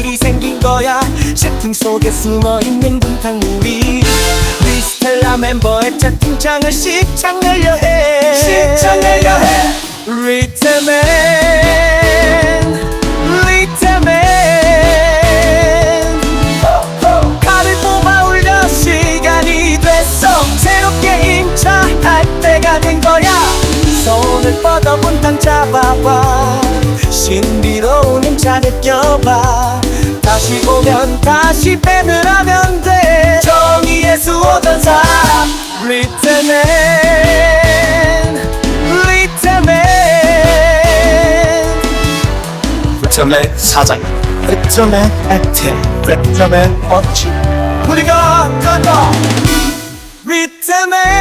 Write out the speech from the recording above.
일이 생긴 거야. 채팅 속에 숨어있는 분탕물이 리스텔라 멤버의 채팅창을 시청하려 해. 시청하려 해. 리트맨 리트맨. 칼을 뽑아 올려 시간이 됐어. 새롭게 임차할 때가 된 거야. 손을 뻗어 분탕 잡아봐. 신 내가 느껴봐. 다시 오면 다시 빼느라면 돼. 정의의 수호전사 리트맨 리트맨. 리트맨 사장. 리트맨 액팅 리트맨 어치. 우리가 간다 리트맨.